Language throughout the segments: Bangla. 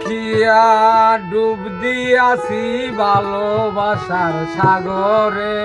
দেখিয়া ডুব দিয়াছি ভালোবাসার সাগরে।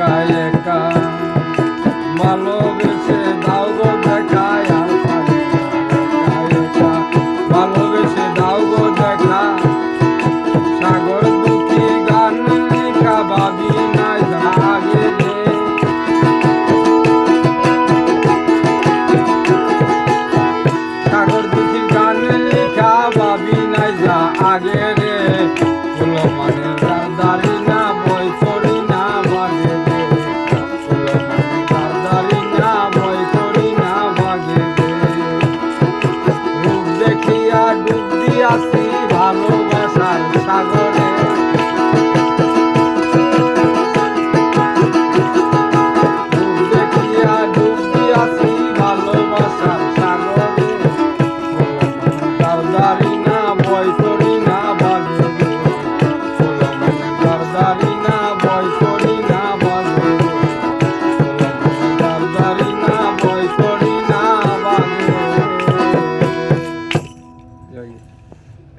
काया ডুব